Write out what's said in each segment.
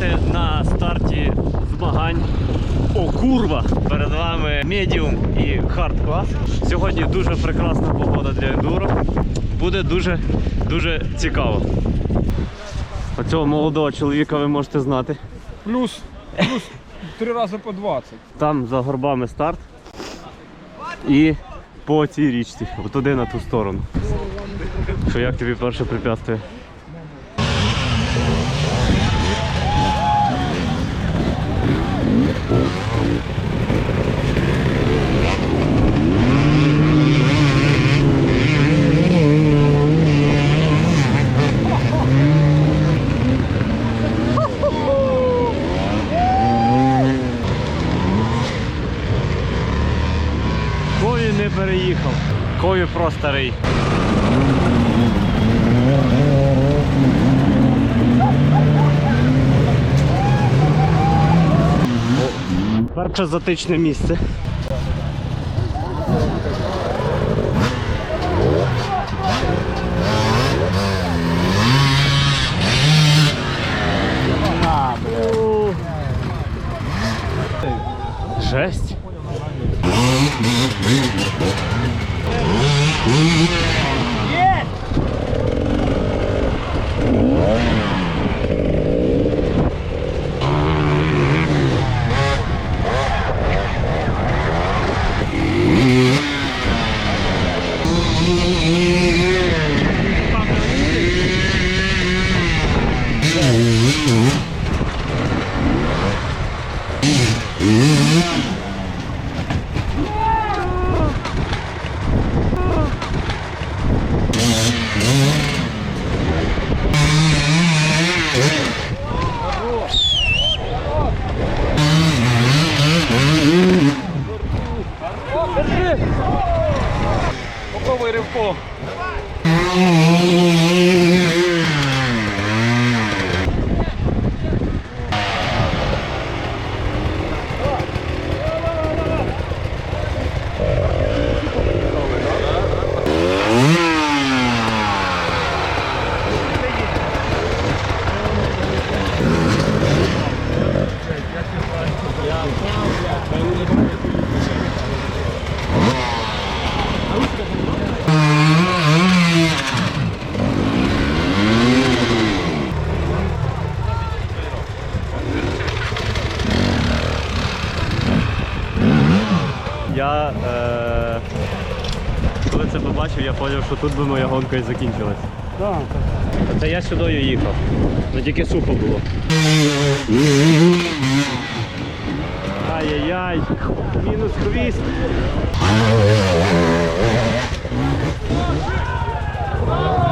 вітати на старті змагань. О, курва! Перед вами медіум і хард клас. Сьогодні дуже прекрасна погода для ендуро. Буде дуже дуже цікаво. Оцього молодого чоловіка ви можете знати. Плюс, плюс три рази по 20. Там за горбами старт. І по цій річці, От туди на ту сторону. Що як тобі перше препятствие? Кові не переїхав. Кові просто старий. Перше затичне місце. Жесть. Liverpool. Я е, коли це побачив, я зрозумів, що тут би моя гонка і закінчилась. Так. Це я сюди їхав. Ну тільки сухо було. Ай-яй-яй, мінус хвіст. Е,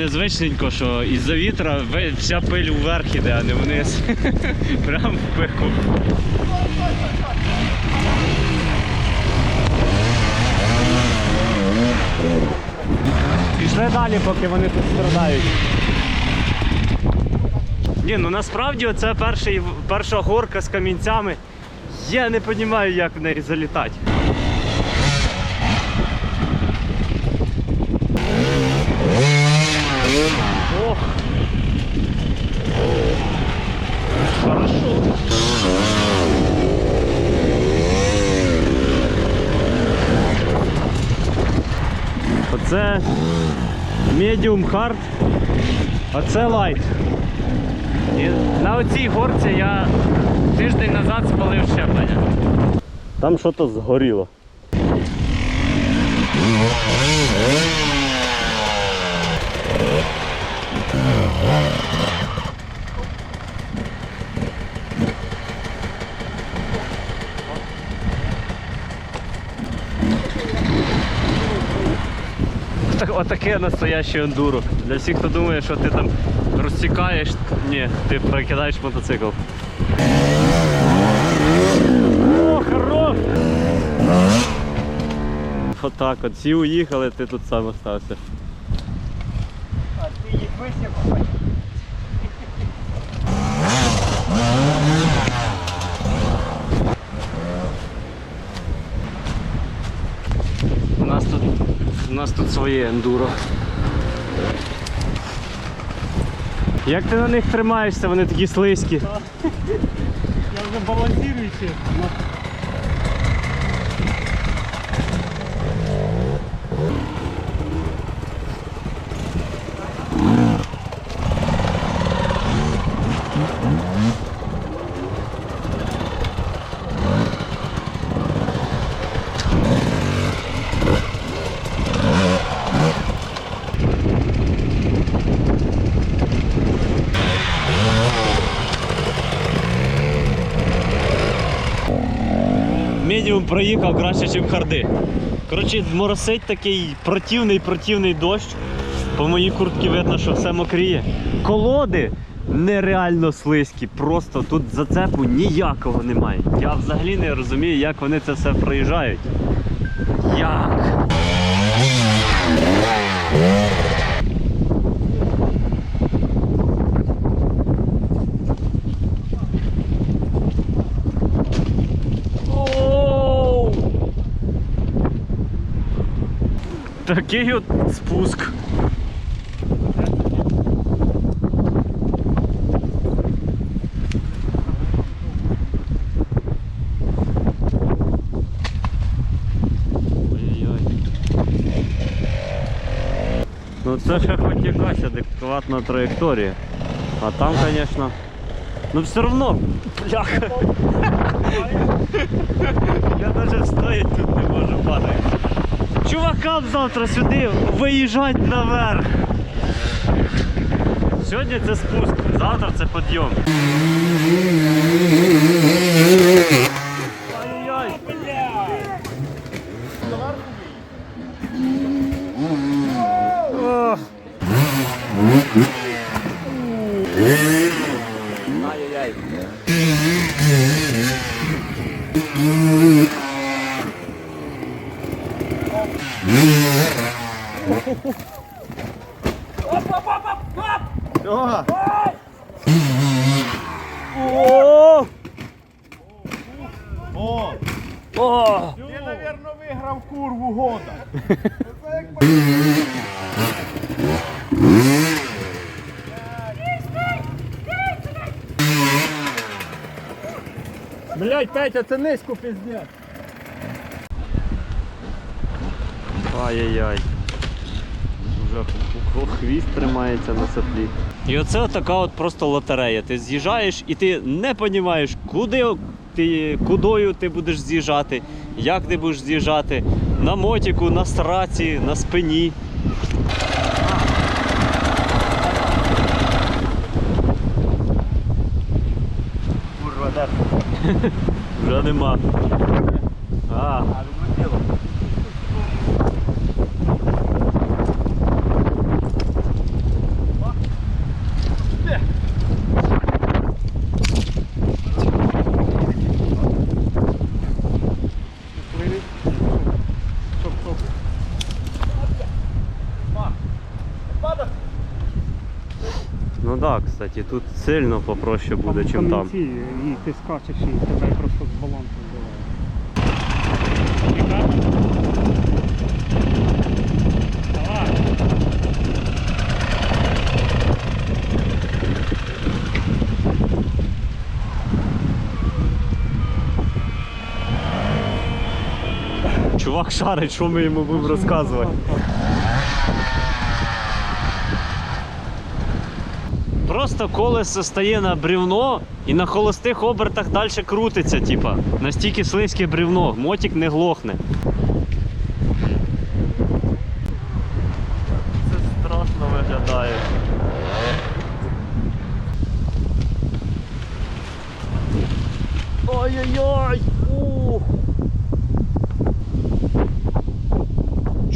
незвичненько, що із-за вітра вся пиль вверх іде, а не вниз. Прям в пику. Пішли далі, поки вони тут страдають. Ні, ну насправді це перший, перша горка з камінцями. Я не розумію, як в неї залітати. Оце medium hard, а це light. І на оцій горці я тиждень назад спалив щеплення. Там щось згоріло. Отаке настояще ендуро. Для всіх, хто думає, що ти там розсікаєш, ні, ти прокидаєш мотоцикл. Отак, от всі уїхали, ти тут сам остався. А ти їх висів? У нас тут, у нас тут своє ендуро. Як ти на них тримаєшся, вони такі слизькі. Я вже балансирую чесно. Проїхав краще, ніж харди. Коротше, моросить такий противний противний дощ. По моїй куртці видно, що все мокріє. Колоди нереально слизькі, просто тут зацепу ніякого немає. Я взагалі не розумію, як вони це все проїжджають. Як? Такий от спуск. Ой-ой-ой. Ну це ще хоч якась адекватна траєкторія. А там, звісно. Ну все одно, бляха. Я навіть стоїть тут не можу падати. Чувакам завтра сюди виїжджать наверх. Сьогодні це спуск, завтра це підйом. О! О! О! Ти, мабуть, виграв курву года. Блять, Петя, це низько піздець. Ай-яй-яй. Вже хвіст тримається на соплі. І оце така от просто лотерея. Ти з'їжджаєш і ти не розумієш, куди ти, кудою ти будеш з'їжджати, як ти будеш з'їжджати. На мотіку, на сраці, на спині. Вже нема. А, ну так, да, кстати, тут сильно попроще буде, ніж там. і ти скачеш, і тебе просто з балансу. Чувак шарить, що ми йому будемо розказувати. Просто колесо стає на бревно і на холостих обертах далі крутиться, типа. Настільки слизьке бревно, мотик не глохне. Це страшно виглядає. Ой-ой-ой!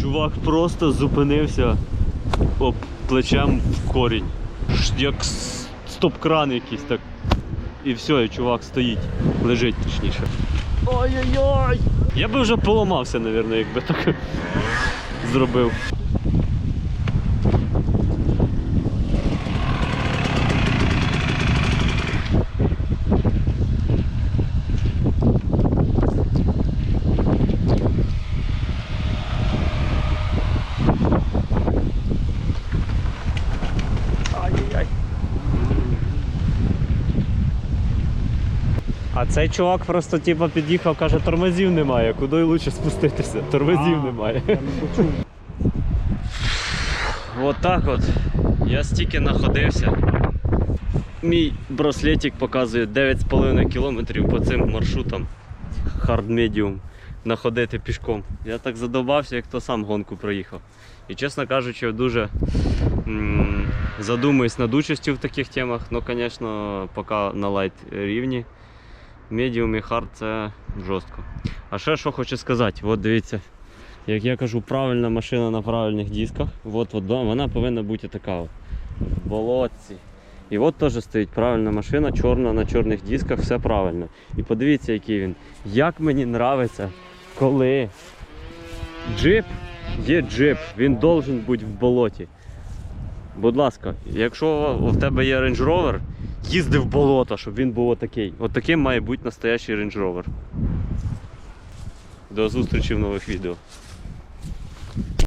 Чувак просто зупинився об плечем в корінь. Як стоп-кран якийсь так. І все, і чувак стоїть, лежить точніше. Ой-ой-ой! Я би вже поламався, мабуть, якби так зробив. Ай-яй-яй. А цей чувак просто типу, під'їхав, каже, тормозів немає, куди лучше спуститися? Тормозів А, немає. Я не почув. От так от. Я стільки находився. Мій браслетик показує 9,5 кілометрів по цим маршрутам. Hard Medium. Находити пішком. Я так задовбався, як то сам гонку проїхав. І чесно кажучи, дуже задумуюсь над участю в таких темах. Ну, звісно, поки на лайт рівні. Medium і hard це жорстко. А ще що хочу сказати, от дивіться, як я кажу, правильна машина на правильних дисках. От, от вона повинна бути така от, в болотці. І от теж стоїть правильна машина, чорна на чорних дисках, все правильно. І подивіться, який він. Як мені нравиться, коли джип є джип, він должен бути в болоті. Будь ласка, якщо в тебе є Range Rover, їзди в болото, щоб він був отакий. Отаким таким має бути настоящий Range Rover. До зустрічі в нових відео.